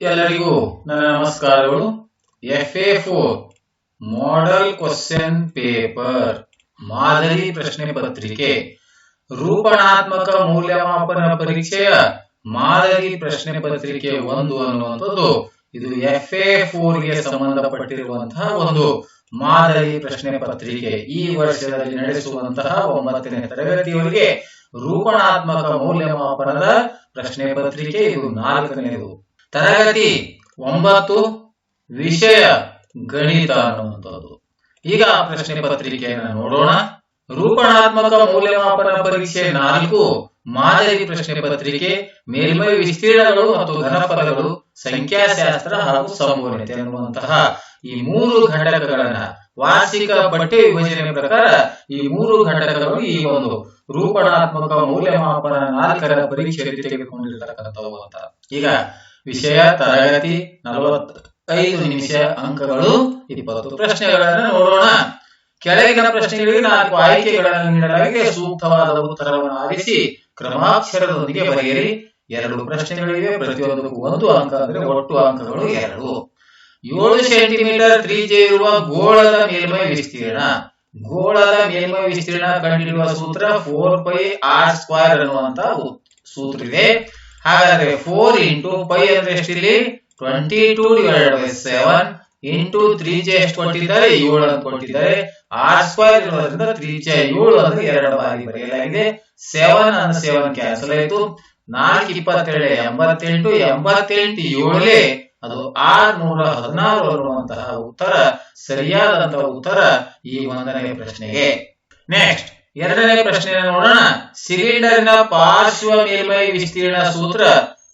ಎಲ್ಲರಿಗೂ ನನ್ನ ನಮಸ್ಕಾರಗಳು. F A four model question paper ಮಾದರಿ ಪ್ರಶ್ನೆ ಪತ್ರಿಕೆ. ರೂಪಣಾತ್ಮಕ ಮೌಲ್ಯಮಾಪನ ಪರೀಕ್ಷೆಯ ಮಾದರಿ ಪ್ರಶ್ನೆ ಪತ್ರಿಕೆ ಒಂದು ಅನ್ನುವಂಥದ್ದು. ಇದು ಎಫ್ ಎ ಫೋರ್ಗೆ ಸಂಬಂಧಪಟ್ಟಿರುವಂತಹ ಒಂದು ಮಾದರಿ ಪ್ರಶ್ನೆ ಪತ್ರಿಕೆ. ಈ ವರ್ಷದಲ್ಲಿ ನಡೆಸುವಂತಹ ಒಂಬತ್ತನೇ ತರಗತಿಯವರಿಗೆ ರೂಪಣಾತ್ಮಕ ಮೌಲ್ಯಮಾಪನದ ಪ್ರಶ್ನೆ ಪತ್ರಿಕೆ. ಇದು ನಾಲ್ಕನೆಯದು ತರಗತಿ ಒಂಬತ್ತು ವಿಷಯ ಗಣಿತ ಅನ್ನುವಂಥದ್ದು. ಈಗ ಪ್ರಶ್ನೆ ಪತ್ರಿಕೆಯನ್ನು ನೋಡೋಣ. ರೂಪಣಾತ್ಮಕ ಮೌಲ್ಯಮಾಪನ ಪರೀಕ್ಷೆ ನಾಲ್ಕು, ಮಾದರಿ ಪ್ರಶ್ನೆ ಪತ್ರಿಕೆ, ಮೇಲ್ಮೈ ವಿಸ್ತೀರ್ಣಗಳು ಮತ್ತು ಘನಪದಗಳು, ಸಂಖ್ಯಾಶಾಸ್ತ್ರ ಹಾಗೂ ಸಂಭವನತೆ ಅನ್ನುವಂತಹ ಈ ಮೂರು ಘಟಕಗಳನ್ನ ವಾರ್ಷಿಕ ಬಟ್ಟೆ ವಿಭಜನೆ ಪ್ರಕಾರ ಈ ಮೂರು ಘಟಕಗಳು ಈ ಒಂದು ರೂಪಣಾತ್ಮಕ ಮೌಲ್ಯಮಾಪನ ನಾಲ್ಕರ ಪರೀಕ್ಷೆಯಲ್ಲಿ ತೆಗೆದುಕೊಂಡಿರ್ತಕ್ಕಂಥವು ಅಂತ. ಈಗ ವಿಷಯ ತರಗತಿ ನಲವತ್ತೈದು ನಿಮಿಷ ಅಂಕಗಳು ಇಪ್ಪತ್ತು ಪ್ರಶ್ನೆಗಳನ್ನು ನೋಡೋಣ. ಕೆಳಗಿನ ಪ್ರಶ್ನೆಗಳಿಗೆ ನಾಲ್ಕು ಆಯ್ಕೆಗಳನ್ನು ನೀಡಲಾಗಿದೆ. ಸೂಕ್ತವಾದ ಉತ್ತರವನ್ನು ಆರಿಸಿ ಕ್ರಮಾಕ್ಷರದೊಂದಿಗೆ ಬರೆಯಿರಿ. ಎರಡು ಪ್ರಶ್ನೆಗಳಿವೆ, ಪ್ರತಿಯೊಂದಕ್ಕೂ ಒಂದು ಅಂಕ ಅಂದ್ರೆ ಒಟ್ಟು ಅಂಕಗಳು ಎರಡು. ಏಳು ಸೆಂಟಿಮೀಟರ್ ತ್ರೀಜೆ ಇರುವ ಗೋಳದ ಮೇಲ್ಮೈ ವಿಸ್ತೀರ್ಣ. ಗೋಳದ ಮೇಲ್ಮೈ ವಿಸ್ತೀರ್ಣ ಕಂಡಿರುವ ಸೂತ್ರ ಫೋರ್ ಪೈ ಆರ್ ಸ್ಕ್ವೇರ್ ಅನ್ನುವಂತ ಸೂತ್ರ ಇದೆ ಹಾಗಾದ್ರೆ ಫೋರ್ ಇಂಟು ಪೈ ಅಂದ್ರೆ ಎಷ್ಟಿಲ್ಲಿ? Twenty two divided by seven into ತ್ರಿಜ್ಯ ಎಷ್ಟು ಕೊಟ್ಟಿದ್ದಾರೆ? ಏಳು ಅಂತ ಕೊಟ್ಟಿದ್ದಾರೆ ಆರ್ ಸ್ಕ್ವೇರ್ ಇರೋದ್ರಿಂದ ಜೆ ಏಳು ಅಂದ್ರೆ ಎರಡು ಬಾರಿ ಬರೆಯಲಾಗಿದೆ. ಸೆವೆನ್ ಅಂದ್ರೆ ಸೆವೆನ್ ಕ್ಯಾನ್ಸಲ್ ಆಯ್ತು. ನಾಲ್ಕು ಇಪ್ಪತ್ತೇಳು, ಎಂಬತ್ತೆಂಟು ಎಂಬತ್ತೆಂಟು ಏಳೇ ಅದು ಆರ್ನೂರ ಹದಿನಾರು ಅನ್ನುವಂತಹ ಉತ್ತರ, ಸರಿಯಾದಂತಹ ಉತ್ತರ ಈ ಒಂದನೇ ಪ್ರಶ್ನೆಗೆ. ನೆಕ್ಸ್ಟ್ ಎರಡನೇ ಪ್ರಶ್ನೆ ನೋಡೋಣ. ಸಿಲಿಂಡರ್ನ ಪಾರ್ಶ್ವ ಮೇಲ್ಮೈ ವಿಸ್ತೀರ್ಣ ಸೂತ್ರ.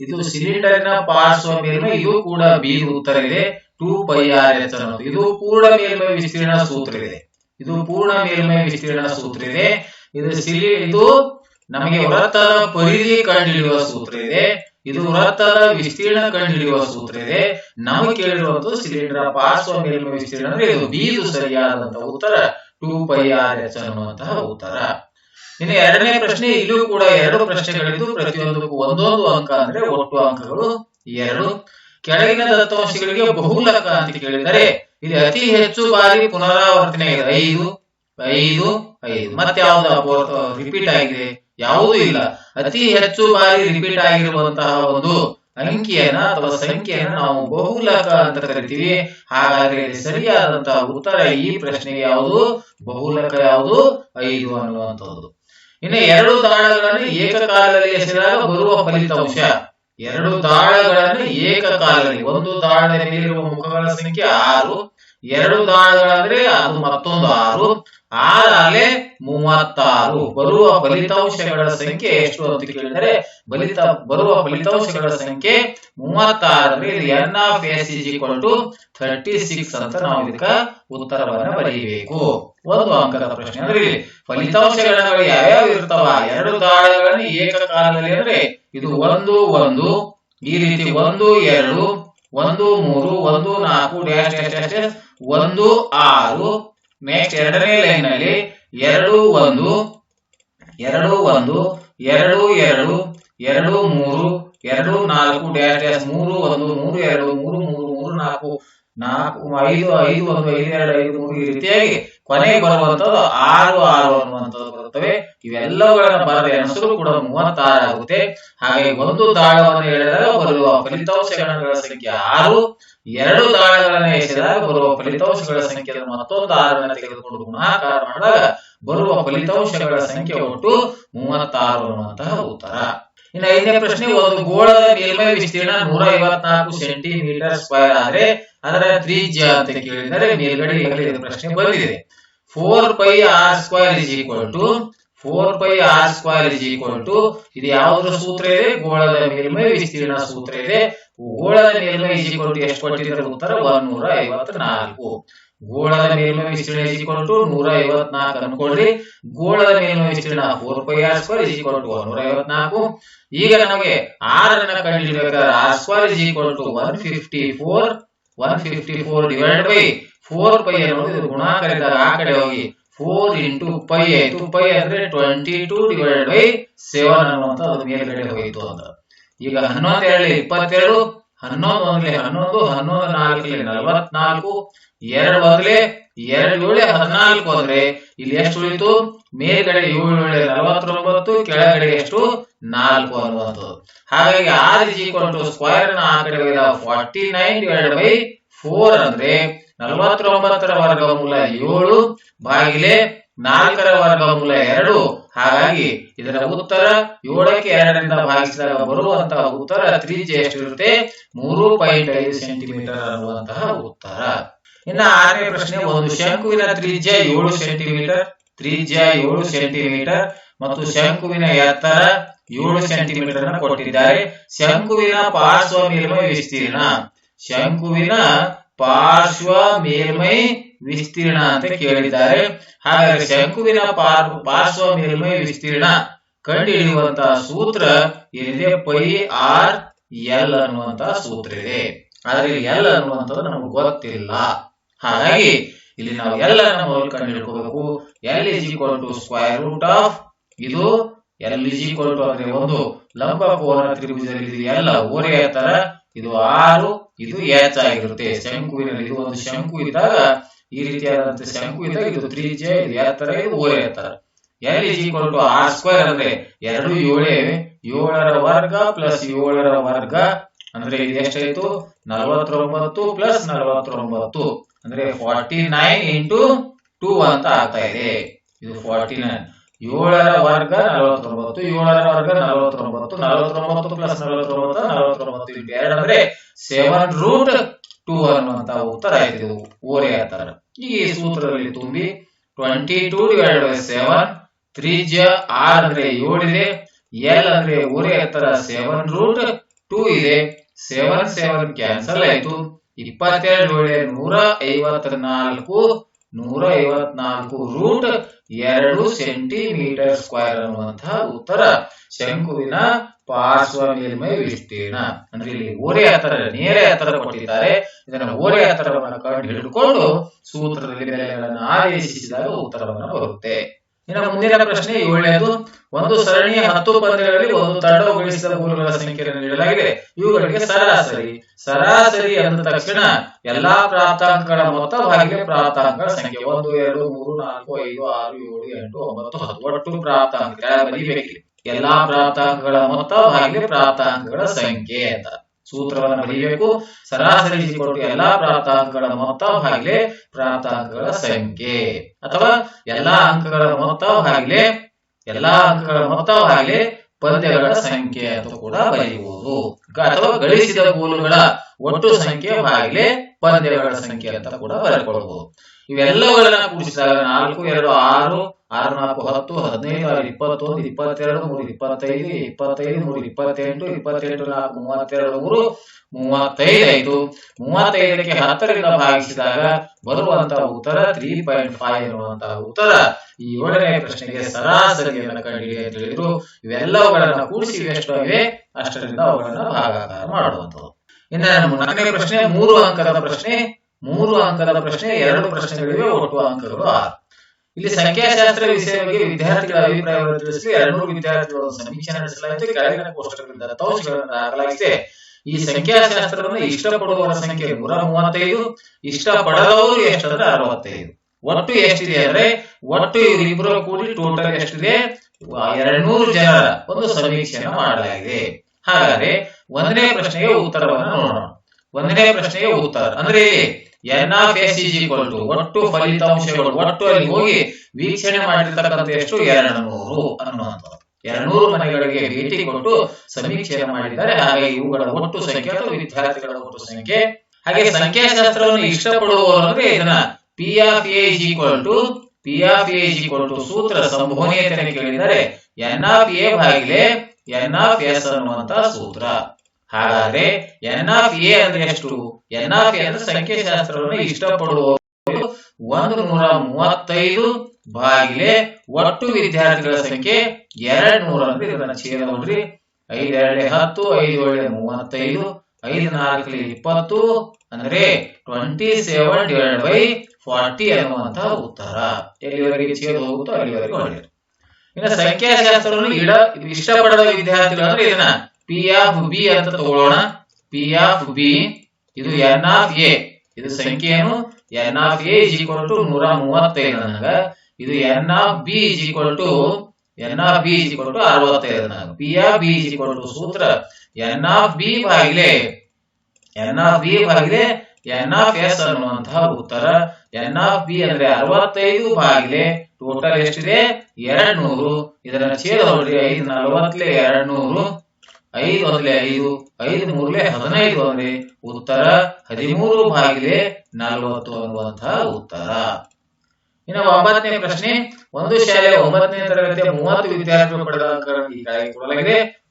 ಇದು ಸಿಲಿಂಡರ್ನ ಪಾರ್ಶ್ವ ಮೇಲ್ಮೈ, ಇದು ಕೂಡ ಬಿ ಉತ್ತರ ಇದೆ. ಟೂ ಪೈ ಆರ್ ಎಚ್ ಅನ್ನೋದು. ಇದು ಪೂರ್ಣ ಮೇಲ್ಮೈ ವಿಸ್ತೀರ್ಣ ಸೂತ್ರ ಇದೆ. ಇದು ಪೂರ್ಣ ಮೇಲ್ಮೈ ವಿಸ್ತೀರ್ಣ ಸೂತ್ರ ಇದೆ. ಇದು ಸಿಲಿ, ಇದು ನಮಗೆ ವೃತ್ತದ ಪರಿಧಿ ಕಂಡುಹಿಡಿಯುವ ಸೂತ್ರ ಇದೆ. ಇದು ವೃತ್ತದ ವಿಸ್ತೀರ್ಣ ಕಂಡುಹಿಡಿಯುವ ಸೂತ್ರ ಇದೆ. ನಮಗೆ ಕೇಳಿರುವಂತದ್ದು ಸಿಲಿಂಡರ್ ಪಾರ್ಶ್ವ ಮೇಲ್ಮೈ ವಿಸ್ತೀರ್ಣ ಅಂದ್ರೆ ಇದು ಬೀದು ಸರಿಯಾದಂತಹ ಉತ್ತರ. ಟೂ ಪೈ ಆರ್ ಎಚ್ ಅನ್ನುವಂತಹ ಉತ್ತರ. ಇನ್ನು ಎರಡನೇ ಪ್ರಶ್ನೆ ಇಲ್ಲೂ ಕೂಡ ಎರಡು ಪ್ರಶ್ನೆಗಳಿದ್ದು ಪ್ರತಿಯೊಂದಕ್ಕೂ ಒಂದೊಂದು ಅಂಕ ಅಂದ್ರೆ ಒಟ್ಟು ಅಂಕಗಳು ಎರಡು. ಕೆಳಗಿನ ದತ್ತಾಂಶಗಳಿಗೆ ಬಹುಲಕ ಅಂತ ಕೇಳಿದರೆ, ಇದು ಅತಿ ಹೆಚ್ಚು ಬಾರಿ ಪುನರಾವರ್ತನೆ ಆಗಿದೆ. ಐದು ಐದು ಐದು. ಮತ್ತೆ ಯಾವ್ದು ರಿಪೀಟ್ ಆಗಿದೆ. ಯಾವುದೂ ಇಲ್ಲ. ಅತಿ ಹೆಚ್ಚು ಬಾರಿ ರಿಪೀಟ್ ಆಗಿರುವಂತಹ ಒಂದು ಅಂಕಿಯನ್ನ ಅಥವಾ ಸಂಖ್ಯೆಯನ್ನ ನಾವು ಬಹುಲಕ ಅಂತ ಕರಿತೀವಿ. ಹಾಗಾದ್ರೆ ಸರಿಯಾದಂತಹ ಉತ್ತರ ಈ ಪ್ರಶ್ನೆಗೆ ಯಾವುದು? ಬಹುಲಕ ಯಾವುದು? ಐದು ಅನ್ನುವಂಥದ್ದು. ಇನ್ನು ಎರಡು ದಾಳಗಳನ್ನು ಏಕಕಾಲದಲ್ಲಿ ಎಸೆದಾಗ ಬರುವ ಫಲಿತಾಂಶ. ಎರಡು ದಾಳಗಳನ್ನು ಏಕಕಾಲದಲ್ಲಿ, ಒಂದು ದಾಳದ ಮೇಲಿರುವ ಮುಖಗಳ ಸಂಖ್ಯೆ ಆರು. ಎರಡು ದಾಳಗಳಂದ್ರೆ ಅದು ಮತ್ತೊಂದು ಆರು. ಆರಾಲೆ ಮೂವತ್ತಾರು. ಬರುವ ಫಲಿತಾಂಶಗಳ ಸಂಖ್ಯೆ ಎಷ್ಟು ಅಂತ ಕೇಳಿದರೆ, ಬಲಿತ, ಬರುವ ಫಲಿತಾಂಶಗಳ ಸಂಖ್ಯೆ ಮೂವತ್ತಾರರಲ್ಲಿ n of S is equal to thirty six ಅಂತ ನಾವು ಇದಕ್ಕ ಉತ್ತರವನ್ನು ಬರೆಯಬೇಕು ಒಂದು ಅಂಕದ ಪ್ರಶ್ನೆ ಅಂದ್ರೆ ಇಲ್ಲಿ ಫಲಿತಾಂಶಗಳು ಯಾವ್ಯಾವ ಇರ್ತಾವ? ಎರಡು ದಾಳಗಳನ್ನು ಏಕಕಾಲದಲ್ಲಿ ಅಂದ್ರೆ ಇದು ಒಂದು ಒಂದು, ಈ ರೀತಿ ಒಂದು, ಎರಡು, ಒಂದು, ಮೂರು, ಒಂದು, ನಾಲ್ಕು ಡ್ಯಾಶ್ ಡ್ಯಾಶ್ ಡ್ಯಾಶ್ ಒಂದು, ಆರು ನೆಕ್ಸ್ಟ್ ಎರಡನೇ ಲೈನ್ನಲ್ಲಿ ಎರಡು ಒಂದು ಎರಡು ಒಂದು, ಎರಡು ಎರಡು ಎರಡು ಮೂರು, ಎರಡು ನಾಲ್ಕು ಡ್ಯಾಶ್ ಡ್ಯಾಶ್ ಮೂರು ಒಂದು, ಮೂರು ಎರಡು, ಮೂರು ಮೂರು ಮೂರು ನಾಲ್ಕು ನಾಲ್ಕು ಐದು ಐದು ಒಂದು, ಐದು ಎರಡು, ಐದು ಮೂರು ಈ ರೀತಿಯಾಗಿ ಕೊನೆಗೆ ಬರುವಂತದ್ದು ಆರು ಆರು ಅನ್ನುವಂಥದ್ದು ಬರುತ್ತವೆ. ಇವೆಲ್ಲವುಗಳನ್ನ ಬರದ ಹೆಸರು ಕೂಡ ಮೂವತ್ತಾರು ಆಗುತ್ತೆ. ಹಾಗೆ ಒಂದು ದಾಳವನ್ನು ಹೇಳಿದಾಗ ಬರುವ ಫಲಿತಾಂಶಗಳ ಸಂಖ್ಯೆ ಆರು ಎರಡು ತಾಳಗಳನ್ನು ಎಸೆದಾಗ ಬರುವ ಫಲಿತಾಂಶಗಳ ಸಂಖ್ಯೆ ಮತ್ತೊಂದು ಆರನ್ನು ತೆಗೆದುಕೊಂಡು ಗುಣಾಕಾರ ಮಾಡಿದಾಗ ಬರುವ ಫಲಿತಾಂಶಗಳ ಸಂಖ್ಯೆ ಒಟ್ಟು ಮೂವತ್ತಾರು ಅನ್ನುವಂತಹ ಉತ್ತರ. ಇನ್ನು ಐದನೇ ಪ್ರಶ್ನೆ, ಒಂದು ಗೋಳದ ಮೇಲ್ಮೈ ವಿಸ್ತೀರ್ಣ ನೂರ ಐವತ್ನಾಲ್ಕು ಸೆಂಟಿಮೀಟರ್ ಸ್ಕ್ವೇರ್ ಆದ್ರೆ ಅದರ ತ್ರಿಜ್ಯ ಅಂತ ಕೇಳಿದರೆ ಮೇಲ್ಗಡೆ ಈಗಾಗಲೇ ಪ್ರಶ್ನೆ ಬಂದಿದೆ. Four pi r square is equal to four pi r square is equal to ಇದು ಯಾವುದ್ರ ಸೂತ್ರ ಇದೆ? ಗೋಳದ ಮೇಲ್ಮೈ ವಿಸ್ತೀರ್ಣ ಸೂತ್ರ ಇದೆ. ಗೋಳದ ಮೇಲ್ಮೈ ಸಿಕ್ಕೊಂಡು ಎಷ್ಟು ಕೊಟ್ಟಿದ್ದಾರೆ ಉತ್ತರ ಒಂದೂರ ಐವತ್ನಾಲ್ಕು ಗೋಳದ ಮೇಲ್ಮೈ ವಿಸ್ತೀರ್ಣ ಇಸ್ ಟು ನೂರ ಐವತ್ನಾಲ್ಕು ಅನ್ಕೊಳ್ರಿ. ಗೋಳದ ಮೇಲ್ಮೈ ವಿಸ್ತೀರ್ಣ four pi r square is equal to ಒಂದೂರ ಐವತ್ನಾಲ್ಕು ಈಗ ನಮಗೆ ಆರ್ ಅನ್ನ ಕಂಡುಹಿಡಿಬೇಕಾದ್ರೆ r square is equal to one fifty four one fifty four divide by four pi ಅನ್ನೋದು ಇದು ಗುಣಾಕಾರ ಇದ್ದಾಗ ಆ ಕಡೆ ಹೋಗಿ ಫೋರ್ ಇಂಟು ಪೈ ಆಯ್ತು. ಪೈ ಅಂದ್ರೆ twenty two divide by seven ಅನ್ನುವಂತ ಅದು ಮೇಲ್ಗಡೆ ಹೋಯಿತು ಅಂತ. ಈಗ ಹನ್ನೊಂದೆರಡು ಇಪ್ಪತ್ತೆರಡು, ಹನ್ನೊಂದು ಒಂದ್ಲೆ ಹನ್ನೊಂದು ಹನ್ನೊಂದು ನಾಲ್ಕಲೆ ನಲವತ್ನಾಲ್ಕು, ಎರಡು ಒಂದ್ಲೆ ಎರಡು ಏಳೆ ಹದಿನಾಲ್ಕು ಅಂದ್ರೆ ಇಲ್ಲಿ ಎಷ್ಟು ಉಳಿತು ಮೇಲ್ಗಡೆ ಏಳು ಏಳೆ ನಲವತ್ತೊಂಬತ್ತು, ಕೆಳಗಡೆ ಎಷ್ಟು? ನಾಲ್ಕು ಅನ್ನುವಂಥದ್ದು ಹಾಗಾಗಿ ಆರ್ ಇಸ್ ಈಕ್ವಲ್ ಟು ಸ್ಕ್ವೇರ್ನ ಆ ಕಡೆ forty nine divide by four ಅಂದ್ರೆ ನಲವತ್ತೊಂಬತ್ತರ ವರ್ಗಮೂಲ ಏಳು, ಬಾಗಿಲೆ ನಾಲ್ಕರ ವರ್ಗಮೂಲ ಎರಡು ಹಾಗಾಗಿ ಇದರ ಉತ್ತರ ಏಳಕ್ಕೆ ಎರಡರಿಂದ ಭಾಗಿಸಿದಾಗ ಬರುವಂತಹ ಉತ್ತರ ತ್ರಿಜ್ಯ ಎಷ್ಟಿರುತ್ತೆ? ಮೂರು ಪಾಯಿಂಟ್ ಐದು ಸೆಂಟಿಮೀಟರ್ ಅನ್ನುವಂತಹ ಉತ್ತರ. ಇನ್ನ ಆರನೇ ಪ್ರಶ್ನೆ, ಒಂದು ಶಂಕುವಿನ ತ್ರಿಜ್ಯ ಏಳು ಸೆಂಟಿಮೀಟರ್, ತ್ರಿಜ್ಯ ಏಳು ಸೆಂಟಿಮೀಟರ್ ಮತ್ತು ಶಂಕುವಿನ ಎತ್ತರ ಏಳು ಸೆಂಟಿಮೀಟರ್ ಅನ್ನು ಕೊಟ್ಟಿದ್ದಾರೆ. ಶಂಕುವಿನ ಪಾರ್ಶ್ವ ಮೇಲ್ಮೈ ವಿಸ್ತೀರ್ಣ. ಶಂಕುವಿನ ಪಾರ್ಶ್ವ ಮೇಲ್ಮೈ ವಿಸ್ತೀರ್ಣ ಅಂತ ಕೇಳಿದ್ದಾರೆ. ಹಾಗಾದ್ರೆ ಶಂಕುವಿನ ಪಾರ್ ಪಾರ್ಶ್ವ ಮೇಲ್ಮೈ ವಿಸ್ತೀರ್ಣ ಕಂಡುಹಿಡಿಯುವಂತಹ ಸೂತ್ರ ಏನಿದೆ ಪೈ ಆರ್ ಎಲ್ ಅನ್ನುವಂತಹ ಸೂತ್ರ ಇದೆ. ಆದ್ರೆ ಎಲ್ ಅನ್ನುವಂಥದ್ದು ನಮ್ಗೆ ಗೊತ್ತಿಲ್ಲ. ಹಾಗಾಗಿ ಇಲ್ಲಿ ನಾವು ಎಲ್ ಅನ್ನ ಮೊದಲು ಕಂಡು ಹಿಡ್ಕೋಬೇಕು l is equal to square root of ಇದು ಎಲ್ ಇಸ್ ಈಕ್ವಲ್ ಟು ಅಂದ್ರೆ ಒಂದು ಲಂಬ ಕೋನ ತ್ರಿಭುಜದಲ್ಲಿ ಇದು ಎಲ್ಲ ಓರೆ ಎತ್ತರ. ಇದು ಆರು ಇದು ಎಚ್ ಆಗಿರುತ್ತೆ. ಶಂಕುವಿನಲ್ಲಿ ಇದು ಒಂದು ಶಂಕು ಇದ್ದಾಗ ಈ ರೀತಿಯಾದಂತ ಶಂಕು ಇದ್ದಾಗ ಇದು ತ್ರಿಜ್ಯ ಜೆ ಎತ್ತರ ಇದು ಓರೆ ಎತ್ತರ l is equal to r square ಅಂದ್ರೆ ಎರಡು ಏಳೇ ಏಳರ ವರ್ಗ ಪ್ಲಸ್ ಏಳರ ವರ್ಗ ಅಂದ್ರೆ ಎಷ್ಟಾಯ್ತು? ನಲವತ್ತೊಂಬತ್ತು ಪ್ಲಸ್ ನಲವತ್ತೊಂಬತ್ತು ಅಂದ್ರೆ ಫಾರ್ಟಿ ನೈನ್ ಇಂಟು ಟೂ ಅಂತ ಆಗ್ತಾ ಇದೆ. ಇದು ಫಾರ್ಟಿ ನೈನ್ ಏಳರ ವರ್ಗ ನಲವತ್ತೊಂಬತ್ತು, ಏಳರ ವರ್ಗ ನಲವತ್ತೊಂಬತ್ತು ನಲವತ್ತೊಂಬತ್ತು ಪ್ಲಸ್ ನಲವತ್ತೊಂಬತ್ತು ನಲವತ್ತೊಂಬತ್ತು. ಇಂಟು ಎರಡು ಅಂದ್ರೆ ಸೆವೆನ್ ರೂಟ್ ಟೂ ಅನ್ನುವಂತ ಉತ್ತರ ಆಯ್ತು. ಇದು ಓರೆ ಆತರ ಈ ಸೂತ್ರದಲ್ಲಿ ತುಂಬಿ twenty two divide by seven ತ್ರಿಜ್ಯ ಆರ್ ಅಂದ್ರೆ ಏಳಿದೆ, ಎಲ್ ಅಂದ್ರೆ ಊರೇ ಎತ್ತರ ಸೆವೆನ್ ರೂಟ್ ಟೂ ಇದೆ. ಸೆವೆನ್ ಸೆವೆನ್ ಕ್ಯಾನ್ಸಲ್ ಆಯ್ತು. ಇಪ್ಪತ್ತೆರಡು ಏಳೆ ನೂರ ಐವತ್ನಾಲ್ಕು ನೂರ ಐವತ್ನಾಲ್ಕು ರೂಟ್ ಎರಡು ಸೆಂಟಿಮೀಟರ್ ಸ್ಕ್ವೇರ್ ಅನ್ನುವಂತಹ ಉತ್ತರ. ಶಂಕುವಿನ ಪಾರ್ಶ್ವ ಮೇಲ್ಮೈ ವಿಸ್ತೀರ್ಣ. ಅಂದ್ರೆ ಇಲ್ಲಿ ಓರೆ ಹತ್ತರ, ನೇರೆ ಹತ್ತರ ಕೊಟ್ಟಿದ್ದಾರೆ. ಇದನ್ನ ಓರೆ ಹತ್ತರವನ್ನು ಕಂಡು ಹಿಡಿದುಕೊಂಡು ಸೂತ್ರದಲ್ಲಿ ಬೆಲೆಗಳನ್ನು ಆದೇಶಿಸಿದಾಗ ಉತ್ತರವನ್ನು ಬರುತ್ತೆ. ಇನ್ನು ಮುಂದಿನ ಪ್ರಶ್ನೆ ಏಳನೇದು, ಒಂದು ಸರಣಿಯ ಹತ್ತು ಪಂದ್ಯಗಳಲ್ಲಿ ಒಂದು ತಂಡವು ಗಳಿಸಿದ ಗೋಲುಗಳ ಸಂಖ್ಯೆಯನ್ನು ನೀಡಲಾಗಿದೆ. ಇವುಗಳಿಗೆ ಸರಾಸರಿ. ಸರಾಸರಿ ಅಂದ ತಕ್ಷಣ ಎಲ್ಲಾ ಪ್ರಾಪ್ತಾಂಕಗಳ ಮೊತ್ತ ಹಾಗೆ ಪ್ರಾಪ್ತಾಂಕಗಳ ಸಂಖ್ಯೆ ಒಂದು, ಎರಡು, ಮೂರು, ನಾಲ್ಕು, ಐದು, ಆರು, ಏಳು, ಎಂಟು, ಒಂಬತ್ತು, ಹತ್ತು. ಒಟ್ಟು ಪ್ರಾಪ್ತಾಂಕ ಬರೀಬೇಕಿಲ್ಲ ಎಲ್ಲಾ ಪ್ರಾಪ್ತಾಂಕಗಳ ಮೊತ್ತ ಹಾಗೆ ಪ್ರಾಪ್ತಾಂಕಗಳ ಸಂಖ್ಯೆ ಅಂತ. ಸೂತ್ರವನ್ನು ಬರೀಬೇಕು. ಸರಾಸರಿ ಕೊಟ್ಟು ಎಲ್ಲಾ ಪ್ರಾಪ್ತಾಂಕಗಳ ಮೊತ್ತ ಹಾಗೆ ಪ್ರಾಪ್ತಾಂಕಗಳ ಸಂಖ್ಯೆ. ಅಥವಾ ಎಲ್ಲಾ ಅಂಕಗಳ ಮೊತ್ತ ಹಾಗೆ ಎಲ್ಲಾ ಅಂಕಗಳ ಮೊತ್ತ ಹಾಗೆ ಪಂದ್ಯಗಳ ಸಂಖ್ಯೆ ಅಂತ ಕೂಡ ಬರೆಯಬಹುದು ಅಥವಾ ಗಳಿಸಿದ ಗೋಲುಗಳ ಒಟ್ಟು ಸಂಖ್ಯೆ ಹಾಗೆ ಪಂದ್ಯಗಳ ಸಂಖ್ಯೆ ಅಂತ ಕೂಡ ಬರೆದುಕೊಳ್ಳಬಹುದು. ಇವೆಲ್ಲವುಗಳನ್ನ ಕೂಡಿಸಿದಾಗ ನಾಲ್ಕು, ಎರಡು, ಆರು ಆರು, ನಾಲ್ಕು, ಹತ್ತು, ಹದಿನೈದು, ಆರು, ಇಪ್ಪತ್ತೊಂದು, ಇಪ್ಪತ್ತೆರಡು, ಮೂರು, ಇಪ್ಪತ್ತೈದು ಇಪ್ಪತ್ತೈದು, ಮೂರು, ಇಪ್ಪತ್ತೆಂಟು ಇಪ್ಪತ್ತೆಂಟು, ನಾಲ್ಕು, ಮೂವತ್ತೆರಡು, ಮೂರು, ಮೂವತ್ತೈದು ಆಯ್ತು. ಮೂವತ್ತೈದಕ್ಕೆ ಹತ್ತರಿಂದ ಭಾಗಿಸಿದಾಗ ಬರುವಂತಹ ಉತ್ತರ ತ್ರೀ ಪಾಯಿಂಟ್ ಫೈವ್ ಇರುವಂತಹ ಉತ್ತರ ಈ ಏಳನೇ ಪ್ರಶ್ನೆಗೆ ಸರಾಸರಿಯನ್ನು ಕಂಡಿದೆ ಅಂತ ಹೇಳಿದ್ರು. ಇವೆಲ್ಲವುಗಳನ್ನ ಕೂಡಿಸಿ ಎಷ್ಟು ಇವೆ? ಅಷ್ಟರಿಂದ ಅವುಗಳನ್ನ ಭಾಗಾಕಾರ ಮಾಡುವಂಥದ್ದು. ಇನ್ನು ನಾಲ್ಕನೇ ಪ್ರಶ್ನೆ, ಮೂರು ಅಂಕದ ಪ್ರಶ್ನೆ. ಮೂರು ಅಂಕದ ಪ್ರಶ್ನೆ, ಎರಡು ಪ್ರಶ್ನೆಗಳಿವೆ, ಒಟ್ಟು ಅಂಕಗಳು ಆರು. ಇಲ್ಲಿ ಸಂಖ್ಯಾಶಾಸ್ತ್ರ ವಿಷಯವಾಗಿ ವಿದ್ಯಾರ್ಥಿಗಳ ಅಭಿಪ್ರಾಯವನ್ನು ತಿಳಿಸಿ, ಎರಡು ವಿದ್ಯಾರ್ಥಿಗಳ ಸಮೀಕ್ಷೆ ನಡೆಸಲಾಯಿತು. ಕೆಳಗಿನ ಕೋಷ್ಟಕಗಳಿಂದ ದತ್ತಾಂಶಗಳನ್ನು ಹಾಕಲಾಗಿದೆ ಈ ಸಂಖ್ಯಾಶಾಸ್ತ್ರವನ್ನು ಇಷ್ಟಪಡುವವರ ಸಂಖ್ಯೆ ನೂರ ಮೂವತ್ತೈದು, ಇಷ್ಟಪಡದವರು ಎಷ್ಟಂದ್ರೆ ಅರವತ್ತೈದು. ಒಟ್ಟು ಎಷ್ಟಿದೆ ಅಂದ್ರೆ, ಒಟ್ಟು ಇವರಿಬ್ಬರು ಕೂಡಿ ಟೋಟಲ್ ಎಷ್ಟಿದೆ? ಎರಡ್ನೂರು ಜನರ ಒಂದು ಸಮೀಕ್ಷೆಯನ್ನು ಮಾಡಲಾಗಿದೆ. ಹಾಗಾದ್ರೆ ಒಂದನೇ ಪ್ರಶ್ನೆಗೆ ಉತ್ತರವನ್ನು ನೋಡೋಣ. ಒಂದನೇ ಪ್ರಶ್ನೆಗೆ ಉತ್ತರ. ಅಂದ್ರೆ n of S is equal to ಒಟ್ಟು ಫಲಿತಾಂಶಗಳು ಒಟ್ಟು ಅಲ್ಲಿ ಹೋಗಿ ವೀಕ್ಷಣೆ ಮಾಡಿರ್ತಕ್ಕಂಥ ಎಷ್ಟು? ಎರಡು ನೂರು ಅನ್ನುವಂಥದ್ದು. ಎರಡ್ನೂರು ಮನೆಗಳಿಗೆ ಭೇಟಿ ಕೊಟ್ಟು ಸಮೀಕ್ಷೆ ಮಾಡಿದ್ದಾರೆ. ಹಾಗೆ ಇವುಗಳ ಒಟ್ಟು ಸಂಖ್ಯೆ ವಿದ್ಯಾರ್ಥಿಗಳ ಒಟ್ಟು ಸಂಖ್ಯೆ. ಹಾಗೆ ಸಂಖ್ಯಾಶಾಸ್ತ್ರವನ್ನು ಇಷ್ಟಪಡುವವರು ಅಂದ್ರೆ ಇದನ್ನ P of A is equal to P of A is equal to ಸೂತ್ರ ಸಂಭವನೀಯತೆಯನ್ನು ಕೇಳಿದರೆ ಎನ್ ಆಫ್ ಎ ಭಾಗಿಲೆ ಎನ್ ಆಫ್ ಎಸ್ ಅನ್ನುವಂತ ಸೂತ್ರ. ಹಾಗಾದ್ರೆ ಎನ್ ಆಫ್ ಎ ಅಂದ್ರೆ ಎಷ್ಟು? ಎನ್ ಆಫ್ ಎ ಅಂದ್ರೆ ಸಂಖ್ಯಾಶಾಸ್ತ್ರವನ್ನು ಇಷ್ಟಪಡುವ ಒಂದು ನೂರ ಮೂವತ್ತೈದು ಬಾಗಿಲೆ ಒಟ್ಟು ವಿದ್ಯಾರ್ಥಿಗಳ ಸಂಖ್ಯೆ ಎರಡ್ ನೂರ ಅಂದ್ರೆ ಇದನ್ನ ಛೇದ ನೋಡ್ರಿ ಐದು ಹತ್ತು, ಐದು ಏಳೆ ಮೂವತ್ತೈದು, ಐದು ನಾಲ್ಕಲಿ ಇಪ್ಪತ್ತು ಅಂದ್ರೆ twenty seven divide by forty ಅನ್ನುವಂತಹ ಉತ್ತರ. ಎಲ್ಲಿವರೆಗೆ ಛೇದ ಹೋಗುತ್ತೋ ಅಲ್ಲಿವರೆಗೆ ಹೊಡೆಯಿರಿ ಇನ್ನು ಸಂಖ್ಯಾಶಾಸ್ತ್ರವನ್ನು ಇಡ ಇಷ್ಟಪಡದ ವಿದ್ಯಾರ್ಥಿಗಳು ಅಂದ್ರೆ ಇದನ್ನ ಪಿ ಆಫ್ ಬಿ ಅಂತ ತಗೊಳ್ಳೋಣ. ಪಿ ಆಫ್ ಬಿ ಇದು ಎನ್ ಆಫ್ ಎ ಇದು ಸಂಖ್ಯೆ ಏನು n of A is equal to ನೂರ ಮೂವತ್ತೈದು ನನಗ ಇದು n of B is equal to n of B is equal to ಅರವತ್ತೈದು ನನಗ P of B is equal to ಸೂತ್ರ ಎನ್ ಆಫ್ ಬಿ ಬಾಗಿಲೆ ಎನ್ ಆಫ್ ಬಿ ಬಾಗಿಲೆ ಎನ್ ಆಫ್ ಎಸ್ ಅನ್ನುವಂತಹ ಉತ್ತರ. ಎನ್ ಆಫ್ ಬಿ ಅಂದ್ರೆ ಅರವತ್ತೈದು ಬಾಗಿಲೆ. ಟೋಟಲ್ ಎಷ್ಟಿದೆ? ಎರಡ್ ನೂರು ಇದರ ಛೇದ ನೋಡ್ರಿ ಐದು ನಲವತ್ತಲೆ ಎರಡ್ ನೂರು ಐದು ಒಂದ್ಲೆ ಐದು ಐದು ಮೂರ್ಲೆ ಹದಿನೈದು ಅಂದ್ರೆ ಉತ್ತರ ಹದಿಮೂರು ಭಾಗಿಲೆ ನಲವತ್ತು ಅನ್ನುವಂತಹ ಉತ್ತರ. ಇನ್ನು ಒಂಬತ್ತನೇ ಪ್ರಶ್ನೆ, ಒಂದು ಶಾಲೆ ಒಂಬತ್ತನೇ ತರಗತಿಯ ಮೂವತ್ತು ವಿದ್ಯಾರ್ಥಿಗಳು ಪಡೆದ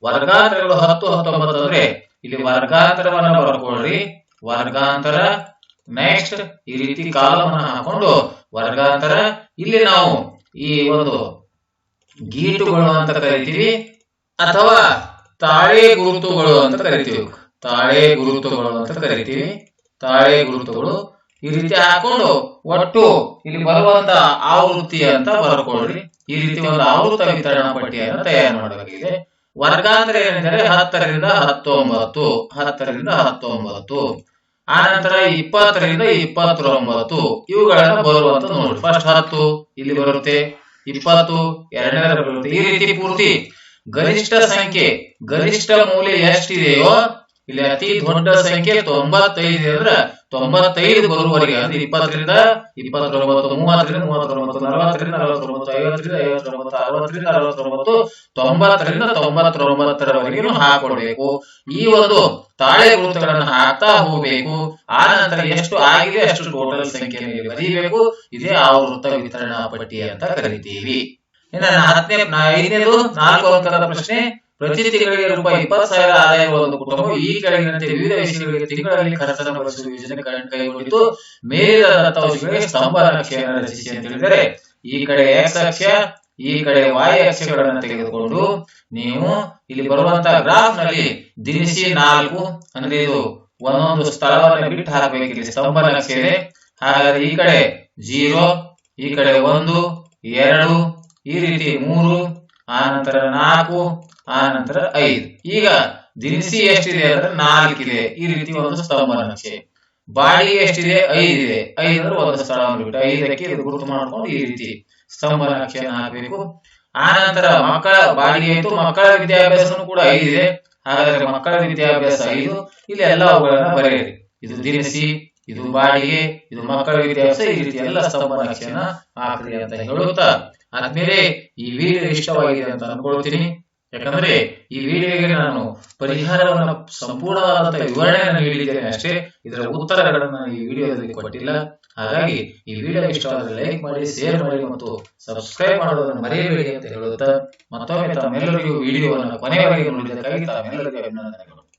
ವರ್ಗಾಂತರಗಳು ಹತ್ತು, ಹತ್ತೊಂಬತ್ತು ಅಂದ್ರೆ ಇಲ್ಲಿ ವರ್ಗಾಂತರವನ್ನು ಬರ್ಕೊಳ್ರಿ ವರ್ಗಾಂತರ ನೆಕ್ಸ್ಟ್ ಈ ರೀತಿ ಕಾಲಮ್ ಹಾಕೊಂಡು ವರ್ಗಾಂತರ, ಇಲ್ಲಿ ನಾವು ಈ ಒಂದು ಗೀಟುಗಳು ಅಂತ ಕರಿತೀವಿ. ಅಥವಾ ತಾಳೆ ಗುರುತುಗಳು ಅಂತ ಕರಿತೀವಿ. ತಾಳೆ ಗುರುತುಗಳು ಅಂತ ಕರಿತೀವಿ. ತಾಳೆ ಗುರುತುಗಳು ಈ ರೀತಿ ಹಾಕೊಂಡು ಒಟ್ಟು ಇಲ್ಲಿ ಬರುವಂತ ಆವೃತ್ತಿ ಅಂತ ಬರ್ಕೊಳ್ರಿ ಈ ರೀತಿ ಒಂದು ಆವೃತ್ತ ವಿತರಣಾ ಪಟ್ಟಿಯನ್ನು ತಯಾರು ಮಾಡಲಾಗಿದೆ. ವರ್ಗಾಂತರ ಏನೆಂದರೆ ಹತ್ತರಿಂದ ಹತ್ತೊಂಬತ್ತು ಹತ್ತರಿಂದ ಹತ್ತೊಂಬತ್ತು ಆನಂತರ ಇಪ್ಪತ್ತರಿಂದ ಇಪ್ಪತ್ತೊಂಬತ್ತು, ಇವುಗಳನ್ನ ಬರುವಂತ ನೋಡಿ. ಫಸ್ಟ್ ಹತ್ತು, ಇಲ್ಲಿ ಬರುತ್ತೆ. ಇಪ್ಪತ್ತು ಎರಡನೇ ಬರುತ್ತೆ. ಈ ರೀತಿ ಪೂರ್ತಿ ಗರಿಷ್ಠ ಸಂಖ್ಯೆ, ಗರಿಷ್ಠ ಮೌಲ್ಯ ಎಷ್ಟಿದೆಯೋ, ಇಲ್ಲಿ ಅತಿ ದೊಡ್ಡ ಸಂಖ್ಯೆ ತೊಂಬತ್ತೈದು ಅಂದ್ರೆ ತೊಂಬತ್ತೈದು ಬರುವವರೆಗೆ ಅಂದ್ರೆ ಇಪ್ಪತ್ತರಿಂದ, ಇಪ್ಪತ್ತೊಂಬತ್ತು, ಮೂವತ್ತರಿಂದ, ಮೂವತ್ತೊಂಬತ್ತು, ನಲವತ್ತರಿಂದ, ನಲವತ್ತೊಂಬತ್ತು, ಐವತ್ತರಿಂದ, ಐವತ್ತೊಂಬತ್ತು, ಅರವತ್ತರಿಂದ, ಅರವತ್ತೊಂಬತ್ತು, ತೊಂಬತ್ತರಿಂದ ತೊಂಬತ್ತೊಂಬತ್ತರವರೆಗೂ ಹಾಕೊಡ್ಬೇಕು. ಈ ಒಂದು ತಾಳೆ ಗುರುತುಗಳನ್ನು ಹಾಕ್ತಾ ಹೋಗಬೇಕು. ಆ ನಂತರ ಎಷ್ಟು ಆಗಿದೆ ಅಷ್ಟು ಟೋಟಲ್ ಸಂಖ್ಯೆಯಲ್ಲಿ ಬರೀಬೇಕು. ಇದೇ ಆ ವೃತ್ತ ವಿತರಣಾ ಪಟ್ಟಿ ಅಂತ ಕರಿತೀವಿ. ಇನ್ನು ಹತ್ತನೇ ಐದನೇದು, ನಾಲ್ಕು ಅಂಕದ ಪ್ರಶ್ನೆ ಪ್ರತಿ ತಿಂಗಳಿಗೆ ರೂಪಾಯಿ ಇಪ್ಪತ್ತು ಸಾವಿರ ಆದಾಯ ಒಂದು ಕುಟುಂಬ ಈ ಕೆಳಗಿನಂತೆ ವಿವಿಧ ವಿಷಯಗಳಿಗೆ ತಿಂಗಳಲ್ಲಿ ಖರ್ಚನ್ನು ಬಳಸುವ ಯೋಜನೆ ಕೈಗೊಂಡಿದ್ದು ಮೇಲಿನ ದತ್ತಾಂಶಗಳಿಗೆ ಸ್ತಂಭ ನಕ್ಷೆಯನ್ನು ರಚಿಸಿ ಅಂತ ಹೇಳಿದರೆ, ಈ ಕಡೆ ಎಕ್ಸ್ ಅಕ್ಷ, ಈ ಕಡೆ ವಾಯು ಅಕ್ಷಗಳನ್ನು ತೆಗೆದುಕೊಂಡು ನೀವು ಇಲ್ಲಿ ಬರುವಂತಹ ಗ್ರಾಫ್ನಲ್ಲಿ ದಿನಸಿ ನಾಲ್ಕು, ಅಂದ್ರೆ ಇದು ಒಂದೊಂದು ಸ್ಥಳವನ್ನು ಬಿಟ್ಟು ಹಾಕಬೇಕು ಇಲ್ಲಿ ಸ್ತಂಭ ನಕ್ಷೆ ಹಾಗಾದ್ರೆ ಈ ಕಡೆ ಜೀರೋ ಈ ಕಡೆ ಒಂದು, ಎರಡು ಈ ರೀತಿ ಮೂರು ಆನಂತರ ನಂತರ ನಾಲ್ಕು ಆನಂತರ ನಂತರ ಐದು. ಈಗ ದಿನಸಿ ಎಷ್ಟಿದೆ ಅಂದ್ರೆ ನಾಲ್ಕಿದೆ. ಈ ರೀತಿ ಒಂದು ಸ್ತಂಭ ನಕ್ಷೆ. ಬಾಡಿಗೆ ಎಷ್ಟಿದೆ? ಐದಿದೆ. ಐದು ಅಂದ್ರೆ ಒಂದು ಸ್ಥಳ ಬಿಟ್ಟು ಐದಕ್ಕೆ ಗುರುತು ಮಾಡ್ಕೊಂಡು ಈ ರೀತಿ ಸ್ತಂಭ ನಕ್ಷೆಯನ್ನು ಹಾಕಬೇಕು. ಆನಂತರ ನಂತರ ಮಕ್ಕಳ, ಬಾಡಿಗೆ ಆಯ್ತು ಮಕ್ಕಳ ವಿದ್ಯಾಭ್ಯಾಸನು ಕೂಡ ಐದಿದೆ. ಹಾಗಾದ್ರೆ ಮಕ್ಕಳ ವಿದ್ಯಾಭ್ಯಾಸ ಐದು. ಇಲ್ಲಿ ಎಲ್ಲ ಅವುಗಳನ್ನ ಬರೆಯಿರಿ. ಇದು ದಿನಸಿ, ಇದು ಬಾಡಿಗೆ, ಇದು ಮಕ್ಕಳ ವಿದ್ಯಾಭ್ಯಾಸ, ಈ ರೀತಿ ಎಲ್ಲ ಸ್ತಂಭ ನಕ್ಷೆಯನ್ನ ಹಾಕ್ರಿ ಅಂತ ಹೇಳುತ್ತಾ ಆದ್ಮೇಲೆ ಈ ವಿಡಿಯೋ ಇಷ್ಟವಾಗಿದೆ ಅಂತ ಅನ್ಕೊಳ್ತೀನಿ. ಯಾಕಂದ್ರೆ ಈ ವಿಡಿಯೋಗೆ ನಾನು ಪರಿಹಾರವನ್ನ ಸಂಪೂರ್ಣವಾದಂತಹ ವಿವರಣೆಯನ್ನು ನೀಡಿದ್ದೇನೆ ಅಷ್ಟೇ. ಇದರ ಉತ್ತರಗಳನ್ನು ಈ ವಿಡಿಯೋದಲ್ಲಿ ಕೊಟ್ಟಿಲ್ಲ. ಹಾಗಾಗಿ ಈ ವಿಡಿಯೋ ಇಷ್ಟವಾದರೆ ಲೈಕ್ ಮಾಡಿ, ಶೇರ್ ಮಾಡಿ ಮತ್ತು ಸಬ್ಸ್ಕ್ರೈಬ್ ಮಾಡೋದನ್ನು ಮರೆಯಬೇಡಿ ಅಂತ ಹೇಳುತ್ತಾ ಮತ್ತೊಮ್ಮೆ ತಮ್ಮೆಲ್ಲರಿಗೂ ವಿಡಿಯೋವನ್ನು ಕೊನೆಯವರೆಗೆ ನೋಡಿದ್ದಕ್ಕಾಗಿ ತಮ್ಮೆಲ್ಲರಿಗೂ ಅಭಿನಂದನೆಗಳು.